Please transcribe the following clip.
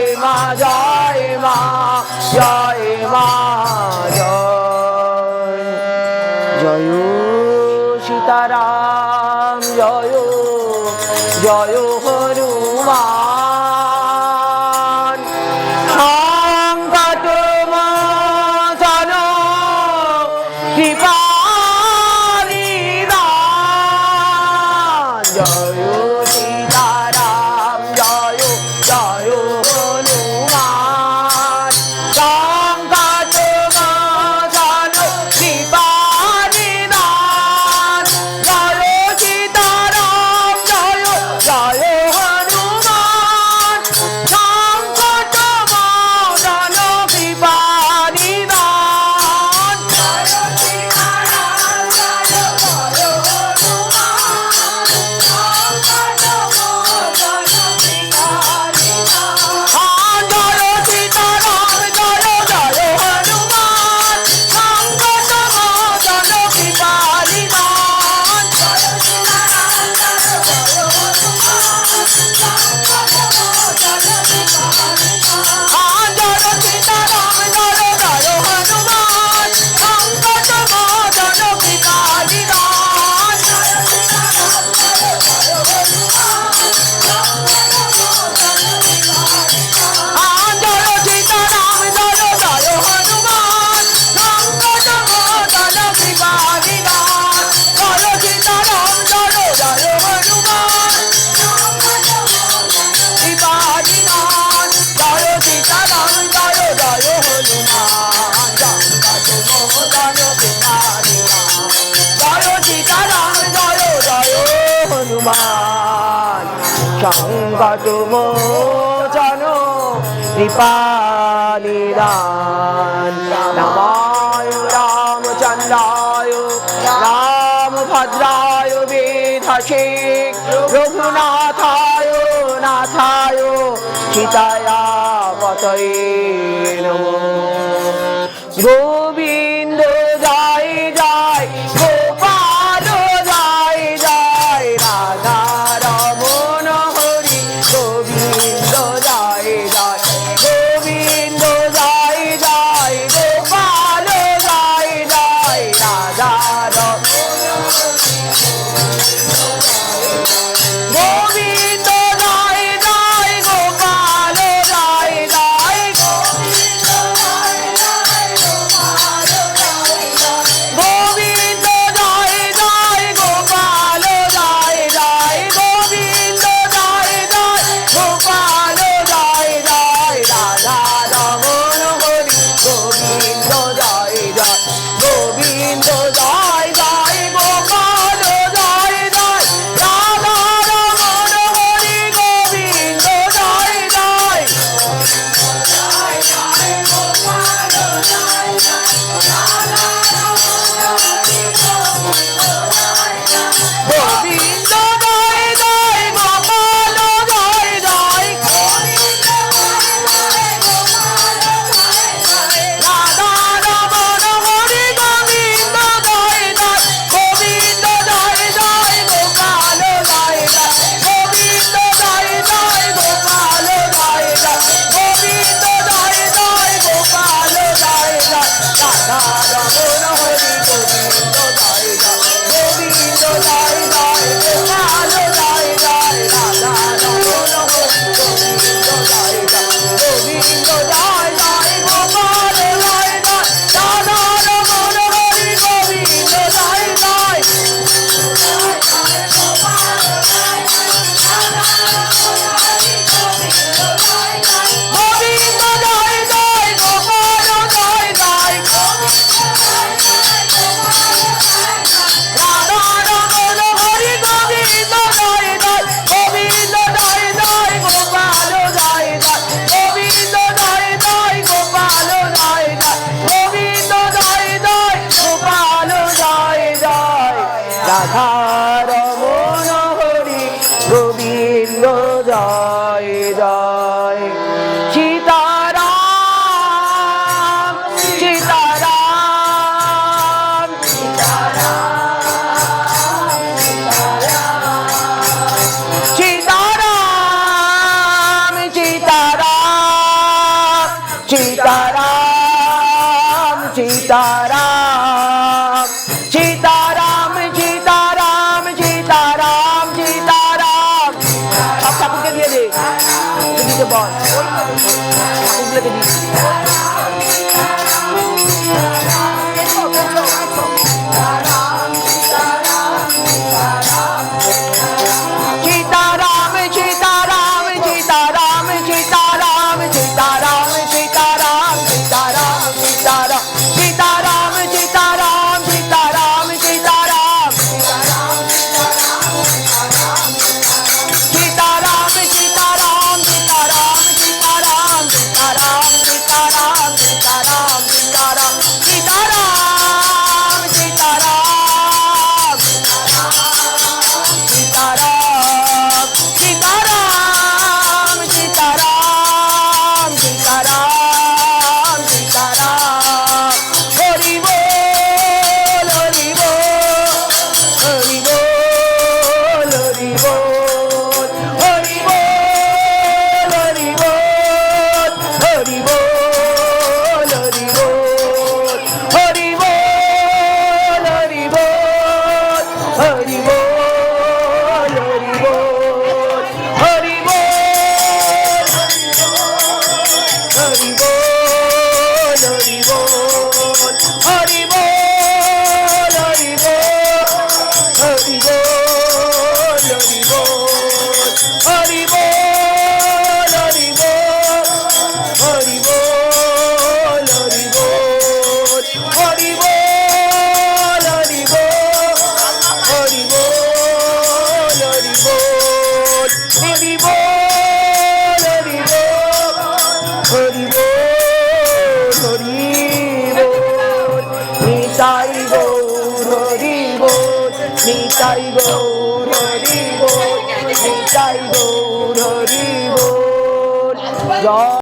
Jai Ma, Jai Ma, Jai Ma. সঙ্গতমোচন কৃপালিদান রামায় রামচন্দ্রায় রামভদ্রায় বেধসে রঘুনাথায় নাথায় সীতায়া পতয়ে নমো। গো Lord. বল। ঠাকুরগুলোকে দিচ্ছি ধরিব ধরিব নিতাই গৌর হরিব নিতাই গৌর হরিব নিতাই গৌর হরিব জয়